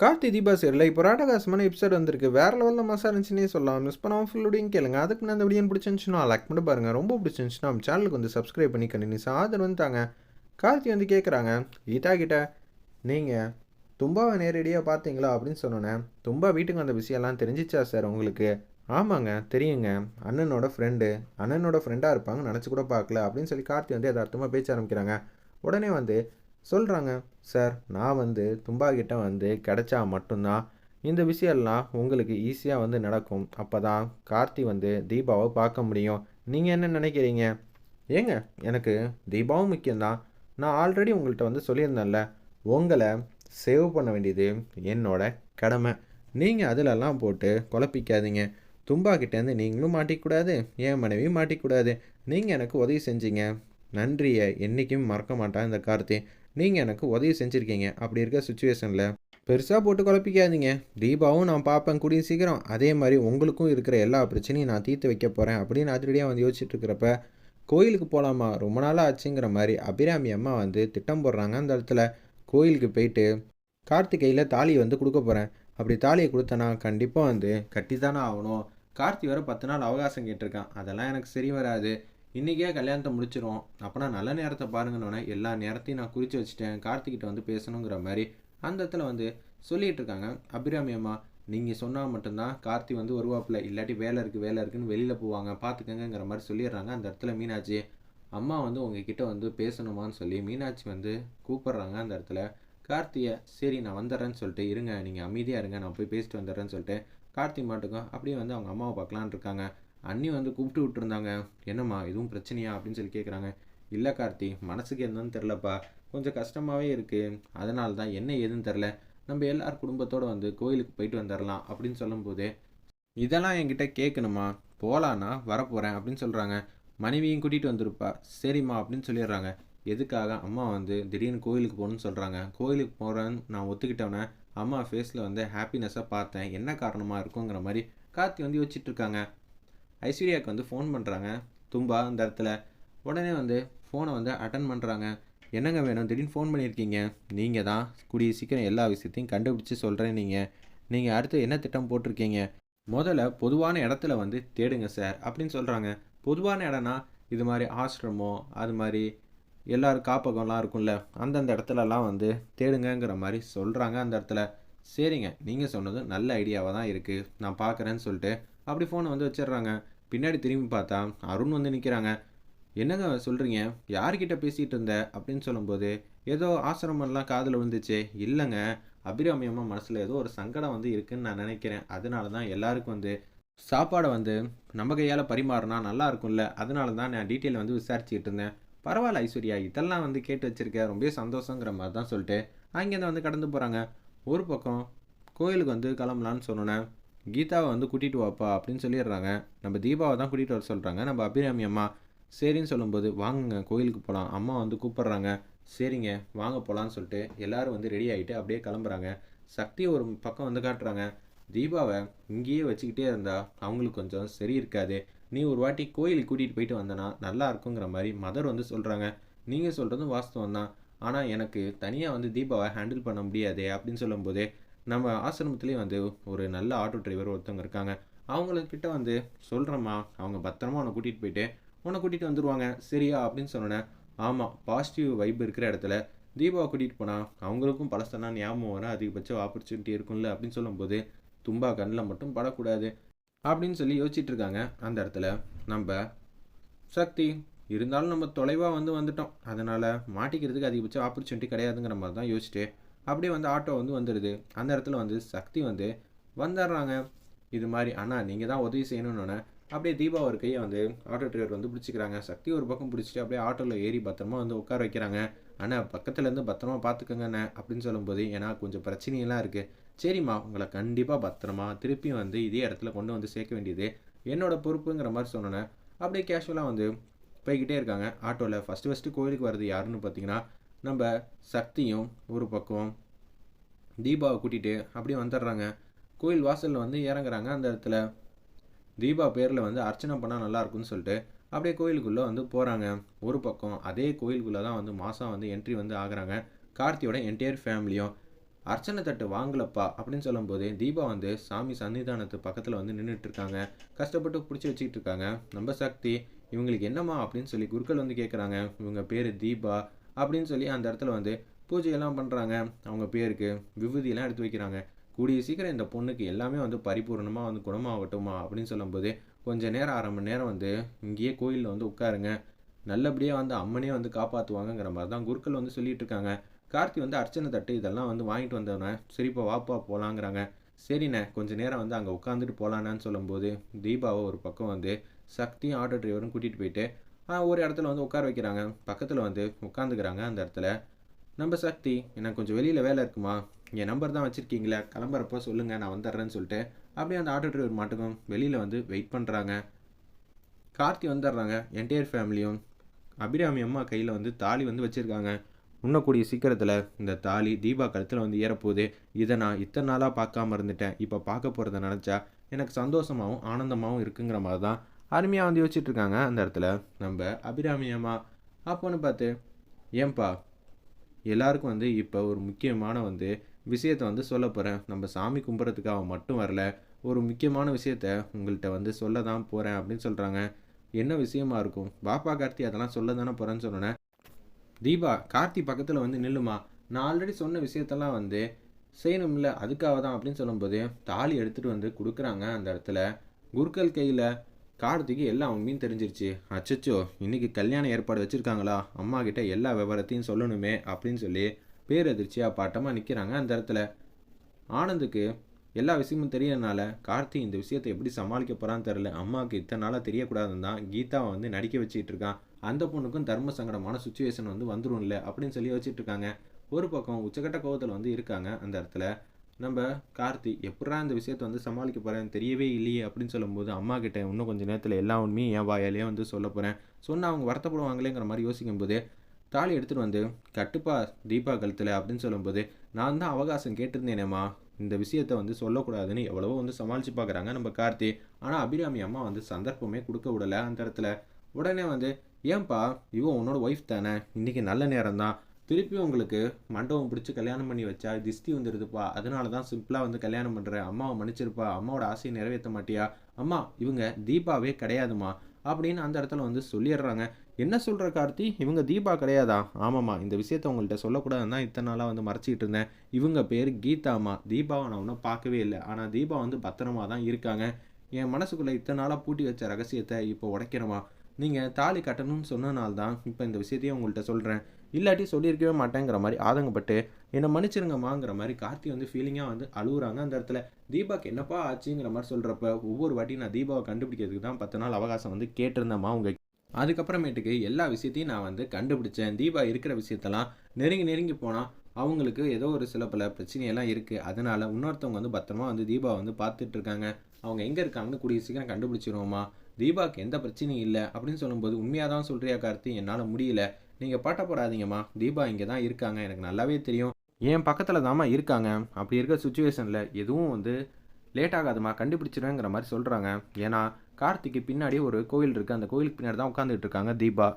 கார்த்தி தீபா சரியில் இப்போ ராடகாசமான எபிசோட் வந்திருக்கு. வேறு லெவலில் மசா இருந்துச்சுன்னே சொல்லலாம். மிஸ் பண்ணாமல் ஃபுல்லோடையும் கேளுங்க. அதுக்கு நான் அந்த வீடியோ பிடிச்சிருந்துச்சுன்னா லைக் பண்ணி பாருங்கள் ரொம்ப பிடிச்சிருந்துச்சுன்னா நம்ம சேனலுக்கு வந்து சப்ஸ்கிரைப் பண்ணி கண்டினியூஸ் ஆதரவு வந்துட்டாங்க கார்த்தி வந்து கேட்குறாங்க கீதா கிட்ட நீங்கள் தும்பாவை நேரடியாக பார்த்தீங்களா? அப்படின்னு சொன்னோன்னே தும்பா வீட்டுக்கு வந்த விஷயம்லாம் தெரிஞ்சிச்சா சார் உங்களுக்கு? ஆமாங்க தெரியுங்க. அண்ணனோட ஃப்ரெண்டு அண்ணனோட ஃப்ரெண்டாக இருப்பாங்க நினச்சி கூட பார்க்கல அப்படின்னு சொல்லி கார்த்தி வந்து யதார்த்தமாக பேச்ச ஆரம்பிக்கிறாங்க. உடனே வந்து சொல்கிறாங்க சார் நான் வந்து தும்பாக்கிட்ட வந்து கிடைச்சா மட்டும்தான் இந்த விஷயம்லாம் உங்களுக்கு ஈஸியாக வந்து நடக்கும். அப்போ தான் கார்த்தி வந்து தீபாவை பார்க்க முடியும். நீங்கள் என்ன நினைக்கிறீங்க? ஏங்க எனக்கு தீபாவும் முக்கியம்தான். நான் ஆல்ரெடி உங்கள்கிட்ட வந்து சொல்லியிருந்தேன்ல உங்களை சேவ் பண்ண வேண்டியது என்னோட கடமை. நீங்கள் அதிலெல்லாம் போட்டு குழப்பிக்காதீங்க. தும்பாக்கிட்டேருந்து நீங்களும் மாட்டிக்கூடாது என் மனைவியும் மாட்டிக்கூடாது. நீங்கள் எனக்கு உதவி செஞ்சீங்க. நன்றியை என்றைக்கும் மறக்க மாட்டான் இந்த கார்த்தி. நீங்கள் எனக்கு உதவி செஞ்சுருக்கீங்க. அப்படி இருக்க சுச்சுவேஷனில் பெருசாக போட்டு குழப்பிக்காதீங்க. தீபாவும் நான் பார்ப்பேன் கூடிய சீக்கிரம். அதே மாதிரி உங்களுக்கும் இருக்கிற எல்லா பிரச்சனையும் நான் தீர்த்து வைக்க போகிறேன் அப்படின்னு அதிரடியாக வந்து யோசிச்சுட்டு இருக்கிறப்ப கோயிலுக்கு போகலாமா ரொம்ப நாளாக ஆச்சுங்கிற மாதிரி அபிராமி அம்மா வந்து திட்டம் போடுறாங்க. அந்த இடத்துல கோயிலுக்கு போயிட்டு கார்த்திகையில் தாலி வந்து கொடுக்க போகிறேன் அப்படி தாலியை கொடுத்தனா கண்டிப்பாக வந்து கட்டி தானே ஆகணும். கார்த்தி வர பத்து நாள் அவகாசம் கேட்டிருக்கான். அதெல்லாம் எனக்கு சரி வராது. இன்றைக்கே கல்யாணத்தை முடிச்சிடும் அப்போனா நல்ல நேரத்தை பாருங்கன்னொன்னே எல்லா நேரத்தையும் நான் குறித்து வச்சுட்டேன். கார்த்திகிட்ட வந்து பேசணுங்கிற மாதிரி அந்த இடத்துல வந்து சொல்லிகிட்டு இருக்காங்க. அபிராமி அம்மா நீங்கள் சொன்னால் மட்டும்தான் கார்த்தி வந்து வருவாப்பில். இல்லாட்டி வேலை இருக்குது வேலை இருக்குன்னு வெளியில் போவாங்க. பார்த்துக்கங்கிற மாதிரி சொல்லிடுறாங்க அந்த இடத்துல மீனாட்சி. அம்மா வந்து உங்ககிட்ட வந்து பேசணுமான்னு சொல்லி மீனாட்சி வந்து கூப்பிட்றாங்க அந்த இடத்துல. கார்த்தியை சரி நான் வந்துடுறேன்னு சொல்லிட்டு இருங்க. நீங்கள் அமைதியாக இருங்க. நான் போய் பேசிட்டு வந்துடுறேன்னு சொல்லிட்டு கார்த்தி மாட்டுக்கும் அப்படியே வந்து அவங்க அம்மாவை பார்க்கலான் இருக்காங்க. அண்ணி வந்து கூப்பிட்டு விட்டுருந்தாங்க. என்னம்மா எதுவும் பிரச்சனையா? அப்படின்னு சொல்லி கேட்குறாங்க இல்லை கார்த்தி மனசுக்கு என்னன்னு தெரிலப்பா கொஞ்சம் கஷ்டமாகவே இருக்குது அதனால தான் என்ன ஏதுன்னு தெரில நம்ம எல்லார் குடும்பத்தோடு வந்து கோயிலுக்கு போயிட்டு வந்துடலாம் அப்படின்னு சொல்லும்போது இதெல்லாம் என்கிட்ட கேட்கணுமா போகலான்னா வரப்போகிறேன் அப்படின்னு சொல்கிறாங்க மனைவியும் கூட்டிகிட்டு வந்திருப்பா. சரிம்மா அப்படின்னு சொல்லிடுறாங்க. எதுக்காக? அம்மா வந்து திடீர்னு கோயிலுக்கு போகணுன்னு சொல்கிறாங்க கோயிலுக்கு போகிறேன்னு நான் ஒத்துக்கிட்டவனே அம்மா ஃபேஸில் வந்து ஹாப்பினஸ்ஸாக பார்த்தேன். என்ன காரணமாக இருக்குங்கிற மாதிரி கார்த்தி வந்து யோசிச்சுட்டு இருக்காங்க. ஐஸ்வர்யாவுக்கு வந்து ஃபோன் பண்ணுறாங்க தும்பா அந்த இடத்துல. உடனே வந்து ஃபோனை வந்து அட்டன் பண்ணுறாங்க என்னங்க வேணும்? திடீர்னு ஃபோன் பண்ணியிருக்கீங்க. நீங்கள் தான் கூடிய சீக்கிரம் எல்லா விஷயத்தையும் கண்டுபிடிச்சி சொல்கிறேன் நீங்கள் நீங்கள் அடுத்து என்ன திட்டம் போட்டிருக்கீங்க? முதல்ல பொதுவான இடத்துல வந்து தேடுங்க சார் அப்படின்னு சொல்கிறாங்க பொதுவான இடம்னா இது மாதிரி ஆசிரமோ அது மாதிரி எல்லோரும் காப்பகம்லாம் இருக்கும்ல அந்தந்த இடத்துலலாம் வந்து தேடுங்கங்கிற மாதிரி சொல்கிறாங்க அந்த இடத்துல. சரிங்க நீங்கள் சொன்னதும் நல்ல ஐடியாவாக தான் இருக்குது நான் பார்க்குறேன்னு சொல்லிட்டு அப்படி ஃபோனை வந்து வச்சிடுறாங்க. பின்னாடி திரும்பி பார்த்தா அருண் வந்து நிற்கிறாங்க என்னங்க சொல்கிறீங்க யார்கிட்ட பேசிகிட்டு இருந்த? அப்படின்னு சொல்லும்போது ஏதோ ஆசிரமம்லாம் காதில் விழுந்துச்சு. இல்லைங்க அபிராமி அம்மா மனசில் ஏதோ ஒரு சங்கடம் வந்து இருக்குன்னு நான் நினைக்கிறேன். அதனால தான் எல்லாருக்கும் வந்து சாப்பாடை வந்து நம்ம கையால் பரிமாறினா நல்லா இருக்கும்ல. அதனால தான் நான் டீட்டெயில் வந்து விசாரிச்சுக்கிட்டு இருந்தேன். பரவாயில்ல ஐஸ்வர்யா இதெல்லாம் வந்து கேட்டு வச்சிருக்க. ரொம்ப சந்தோஷங்கிற மாதிரி தான் சொல்லிட்டு அங்கேருந்து வந்து கடந்து போகிறாங்க ஒரு பக்கம் கோயிலுக்கு வந்து கிளம்பலான்னு சொன்னோன்னே கீதாவை வந்து கூட்டிகிட்டு வாப்பா அப்படின்னு சொல்லிடுறாங்க. நம்ம தீபாவை தான் கூட்டிகிட்டு வர சொல்கிறாங்க நம்ம அபிராமி அம்மா சரின்னு சொல்லும்போது வாங்குங்க கோயிலுக்கு போகலாம் அம்மா வந்து கூப்பிட்றாங்க. சரிங்க வாங்க போகலான்னு சொல்லிட்டு எல்லோரும் வந்து ரெடி ஆகிட்டு அப்படியே கிளம்புறாங்க. சக்தி ஒரு பக்கம் வந்து காட்டுறாங்க. தீபாவை இங்கேயே வச்சுக்கிட்டே இருந்தால் அவங்களுக்கு கொஞ்சம் சரி இருக்காது. நீ ஒரு வாட்டி கோயிலுக்கு கூட்டிகிட்டு போயிட்டு வந்தனா நல்லா இருக்குங்கிற மாதிரி மதர் வந்து சொல்கிறாங்க நீங்கள் சொல்கிறதும் வாஸ்தவம் தான் ஆனால் எனக்கு தனியாக வந்து தீபாவை ஹேண்டில் பண்ண முடியாது அப்படின்னு சொல்லும்போது நம்ம ஆசிரமத்துலேயே வந்து ஒரு நல்ல ஆட்டோ டிரைவர் ஒருத்தவங்க இருக்காங்க. அவங்கக்கிட்ட வந்து சொல்கிறேம்மா அவங்க பத்திரமா உன்னை கூட்டிகிட்டு போயிட்டு உன்னை கூட்டிகிட்டு வந்துடுவாங்க சரியா? அப்படின்னு சொன்னேன் ஆமாம் பாசிட்டிவ் வைப் இருக்கிற இடத்துல தீபாவை கூட்டிகிட்டு போனால் அவங்களுக்கும் பழசனா ஞாபகம் வர அதிகபட்சம் ஆப்பர்ச்சுனிட்டி இருக்கும்ல அப்படின்னு சொல்லும்போது தும்பா கண்ணில் மட்டும் படக்கூடாது அப்படின்னு சொல்லி யோசிச்சுட்டு இருக்காங்க. அந்த இடத்துல நம்ம சக்தி இருந்தாலும் நம்ம தொலைவாக வந்து வந்துட்டோம். அதனால் மாட்டிக்கிறதுக்கு அதிகபட்சம் ஆப்பர்ச்சுனிட்டி கிடையாதுங்கிற மாதிரி தான் யோசிச்சுட்டு அப்படியே வந்து ஆட்டோ வந்து வந்துடுது. அந்த இடத்துல வந்து சக்தி வந்து வந்துடுறாங்க. இது மாதிரி அண்ணா நீங்கள் தான் உதவி செய்யணும்னு. அப்படியே தீபா ஒரு கையை வந்து ஆட்டோ டிரைவர் வந்து பிடிச்சிக்கிறாங்க. சக்தி ஒரு பக்கம் பிடிச்சிட்டு அப்படியே ஆட்டோவில் ஏறி பத்திரமா வந்து உட்கார வைக்கிறாங்க. அண்ணா பக்கத்துலேருந்து பத்திரமா பார்த்துக்கோங்கண்ணே அப்படின்னு சொல்லும்போது ஏன்னா கொஞ்சம் பிரச்சனையெல்லாம் இருக்குது சரிம்மா உங்களை கண்டிப்பாக பத்திரமா திருப்பி வந்து இதே இடத்துல கொண்டு வந்து சேர்க்க வேண்டியது என்னோட பொறுப்புங்கிற மாதிரி சொன்னேன் அப்படியே கேஷுவலாக வந்து போய்கிட்டே இருக்காங்க. ஆட்டோவில் ஃபஸ்ட்டு ஃபஸ்ட்டு கோயிலுக்கு வர்றது யாருன்னு பார்த்தீங்கன்னா நம்ம சக்தியும் ஒரு பக்கம் தீபாவை கூட்டிகிட்டு அப்படியே வந்துடுறாங்க. கோயில் வாசலில் வந்து இறங்குறாங்க. அந்த இடத்துல தீபா பேரில் வந்து அர்ச்சனை பண்ணால் நல்லாயிருக்குன்னு சொல்லிட்டு அப்படியே கோயிலுக்குள்ளே வந்து போகிறாங்க ஒரு பக்கம் அதே கோயிலுக்குள்ளே தான் வந்து மாதம் வந்து என்ட்ரி வந்து ஆகுறாங்க. கார்த்தியோட என்டையர் ஃபேமிலியும் அர்ச்சனை தட்டு வாங்கலப்பா அப்படின்னு சொல்லும்போது தீபா வந்து சாமி சன்னிதானத்து பக்கத்தில் வந்து நின்றுட்டு இருக்காங்க கஷ்டப்பட்டு பிடிச்சி வச்சுக்கிட்டு இருக்காங்க. நம்ம சக்தி இவங்களுக்கு என்னம்மா அப்படின்னு சொல்லி குருக்கள் வந்து கேட்குறாங்க இவங்க பேர் தீபா அப்படின்னு சொல்லி அந்த இடத்துல வந்து பூஜையெல்லாம் பண்ணுறாங்க அவங்க பேருக்கு விபூதியெல்லாம் எடுத்து வைக்கிறாங்க. கூடிய சீக்கிரம் இந்த பொண்ணுக்கு எல்லாமே வந்து பரிபூர்ணமாக வந்து குணமாகட்டுமா அப்படின்னு சொல்லும்போது கொஞ்ச நேரம் அரை மணி நேரம் வந்து இங்கேயே கோயிலில் வந்து உட்காருங்க. நல்லபடியாக வந்து அம்மனே வந்து காப்பாற்றுவாங்கங்கிற மாதிரி தான் குருக்கள் வந்து சொல்லிட்டு இருக்காங்க. கார்த்தி வந்து அர்ச்சனை தட்டு இதெல்லாம் வந்து வாங்கிட்டு வந்தவனே சரிப்பா வாப்பா போகலாங்கிறாங்க சரிண்ணே கொஞ்சம் நேரம் வந்து அங்கே உட்காந்துட்டு போகலான்னு சொல்லும்போது தீபாவை ஒரு பக்கம் வந்து சக்தியும் ஆட்டோ டிரைவரும் கூட்டிகிட்டு போயிட்டு ஒரு இடத்துல வந்து உட்கார வைக்கிறாங்க. பக்கத்தில் வந்து உட்காந்துக்கிறாங்க அந்த இடத்துல. நம்ம சக்தி எனக்கு கொஞ்சம் வெளியில் வேலை இருக்குமா? என் நம்பர் தான் வச்சுருக்கீங்களே கிளம்புறப்போ சொல்லுங்கள் நான் வந்துடுறேன்னு சொல்லிட்டு அப்படியே அந்த ஆட்டோ டிரைவர் மாட்டுக்கும் வெளியில் வந்து வெயிட் பண்ணுறாங்க கார்த்தி வந்துடுறாங்க என்டையர் ஃபேமிலியும் அபிராமி அம்மா கையில் வந்து தாலி வந்து வச்சுருக்காங்க. உண்ணக்கூடிய சீக்கிரத்தில் இந்த தாலி தீபா கழுத்தில் வந்து ஏறப்போகுது. இதை நான் இத்தனை நாளாக பார்க்காம இருந்துட்டேன். இப்போ பார்க்க போகிறத நினச்சா எனக்கு சந்தோஷமாகவும் ஆனந்தமாகவும் இருக்குங்கிற மாதிரி தான் அருமையாக வந்து யோசிச்சுட்டு இருக்காங்க அந்த இடத்துல. நம்ம அபிராமியம்மா அப்போன்னு பார்த்து ஏன்பா எல்லாருக்கும் வந்து இப்போ ஒரு முக்கியமான வந்து விஷயத்தை வந்து சொல்ல போகிறேன் நம்ம சாமி கும்பிட்றதுக்காக மட்டும் வரல. ஒரு முக்கியமான விஷயத்த உங்கள்கிட்ட வந்து சொல்ல தான் போகிறேன் அப்படின்னு சொல்கிறாங்க என்ன விஷயமா இருக்கும்? பாப்பா கார்த்தி அதெல்லாம் சொல்ல தானே போகிறேன்னு சொன்னேன்? தீபா கார்த்தி பக்கத்தில் வந்து நில்லுமா? நான் ஆல்ரெடி சொன்ன விஷயத்தெல்லாம் வந்து செய்யணும்ல அதுக்காக தான் அப்படின்னு சொல்லும்போது தாலி எடுத்துகிட்டு வந்து கொடுக்குறாங்க அந்த இடத்துல. குருக்கள் கையில் கார்த்திக்கு எல்லாம் உண்மையும் தெரிஞ்சிருச்சு. அச்சச்சோ இன்னைக்கு கல்யாண ஏற்பாடு வச்சுருக்காங்களா? அம்மா கிட்ட எல்லா விவரத்தையும் சொல்லணுமே அப்படின்னு சொல்லி பேரதிர்ச்சியாக பாட்டமாக நிற்கிறாங்க அந்த இடத்துல. ஆனந்துக்கு எல்லா விஷயமும் தெரியறனால கார்த்தி இந்த விஷயத்தை எப்படி சமாளிக்க போகிறான்னு தெரில அம்மாவுக்கு இத்தனை நாளாக தெரியக்கூடாதுன்னு தான் கீதாவை வந்து நடிக்க வச்சுட்டு இருக்கான். அந்த பொண்ணுக்கும் தர்ம சங்கடமான சுச்சுவேஷன் வந்து வந்துரும்ல அப்படின்னு சொல்லி வச்சுட்டு இருக்காங்க. ஒரு பக்கம் உச்சக்கட்ட கோபத்தில் வந்து இருக்காங்க அந்த இடத்துல. நம்ம கார்த்தி எப்படா இந்த விஷயத்தை வந்து சமாளிக்க போகிறேன்னு தெரியவே இல்லையே அப்படின்னு சொல்லும்போது அம்மா கிட்ட இன்னும் கொஞ்சம் நேரத்தில் எல்லா உண்மையும் என் வாயாலேயே வந்து சொல்ல போகிறேன் சொன்னால் அவங்க வருத்தப்படுவாங்களேங்கிற மாதிரி யோசிக்கும்போது தாலி எடுத்துகிட்டு வந்து கட்டுப்பா தீபா கழுத்தில் அப்படின்னு சொல்லும்போது நான் தான் அவகாசம் கேட்டிருந்தேனேம்மா. இந்த விஷயத்தை வந்து சொல்லக்கூடாதுன்னு எவ்வளவோ வந்து சமாளித்து பார்க்குறாங்க நம்ம கார்த்தி. ஆனால் அபிராமி அம்மா வந்து சந்தர்ப்பமே கொடுக்க விடலை அந்த இடத்துல. உடனே வந்து ஏன்பா இவன் உன்னோட ஒய்ஃப் தானே. இன்றைக்கி நல்ல நேரம் தான் திருப்பி உங்களுக்கு மண்டபம் பிடிச்சி கல்யாணம் பண்ணி வச்சா திஷ்டி வந்துடுதுப்பா அதனால தான் சிம்பிளாக வந்து கல்யாணம் பண்ணுறேன் அம்மாவை மன்னிச்சிருப்பா. அம்மாவோட ஆசையை நிறைவேற்ற மாட்டியா? அம்மா இவங்க தீபாவே கிடையாதுமா? அப்படின்னு அந்த இடத்துல வந்து சொல்லிடுறாங்க. என்ன சொல்கிற கார்த்தி? இவங்க தீபா கிடையாதா? ஆமாம்மா இந்த விஷயத்த உங்கள்கிட்ட சொல்லக்கூடாதுன்னு தான் இத்தனை நாளாக வந்து மறைச்சிக்கிட்டு இருந்தேன். இவங்க பேர் கீதாம்மா. தீபாவை நான் ஒன்றும் பார்க்கவே இல்லை. ஆனால் தீபா வந்து பத்திரமா தான் இருக்காங்க. என் மனசுக்குள்ளே இத்தனை நாளாக பூட்டி வச்ச ரகசியத்தை இப்போ உடைக்கிறமா நீங்கள் தாலி கட்டணும்னு சொன்னனால தான் இப்போ இந்த விஷயத்தையும் உங்கள்கிட்ட சொல்கிறேன் இல்லாட்டி சொல்லியிருக்கவே மாட்டேங்கிற மாதிரி ஆதங்கப்பட்டு என்னை மன்னிச்சிருங்கம்மாங்கிற மாதிரி கார்த்தி வந்து ஃபீலிங்காக வந்து அழுகுறாங்க அந்த இடத்துல தீபாக்கு என்னப்பா ஆச்சுங்கிற மாதிரி சொல்கிறப்ப ஒவ்வொரு வாட்டி நான் தீபாவை கண்டுபிடிக்கிறதுக்கு தான் பத்து நாள் அவகாசம் வந்து கேட்டிருந்தேம்மா உங்க அதுக்கப்புறமேட்டுக்கு எல்லா விஷயத்தையும் நான் வந்து கண்டுபிடிச்சேன். தீபா இருக்கிற விஷயத்தெல்லாம் நெருங்கி நெருங்கி போனால் அவங்களுக்கு ஏதோ ஒரு சில பல பிரச்சனையெல்லாம் இருக்குது அதனால் இன்னொருத்தவங்க வந்து பத்திரமா வந்து தீபா வந்து பார்த்துட்டு இருக்காங்க அவங்க எங்கே இருக்காங்கன்னு கூடிய சீக்கிரம் கண்டுபிடிச்சிருவோமா தீபாவுக்கு எந்த பிரச்சனையும் இல்லை அப்படின்னு சொல்லும்போது உண்மையாக தான் சொல்கிறியா கார்த்தி? என்னால் முடியல. நீங்கள் பட்டப்படாதீங்கம்மா தீபா இங்கே தான் இருக்காங்க. எனக்கு நல்லாவே தெரியும். என் பக்கத்தில் தாம்மா இருக்காங்க. அப்படி இருக்க சுச்சுவேஷனில் எதுவும் வந்து லேட் ஆகாதுமா கண்டுபிடிச்சிருவேங்கிற மாதிரி சொல்கிறாங்க ஏன்னா கார்த்திக்கு பின்னாடி ஒரு கோயில் இருக்குது அந்த கோயிலுக்கு பின்னாடி தான் உட்காந்துட்டு இருக்காங்க தீபா.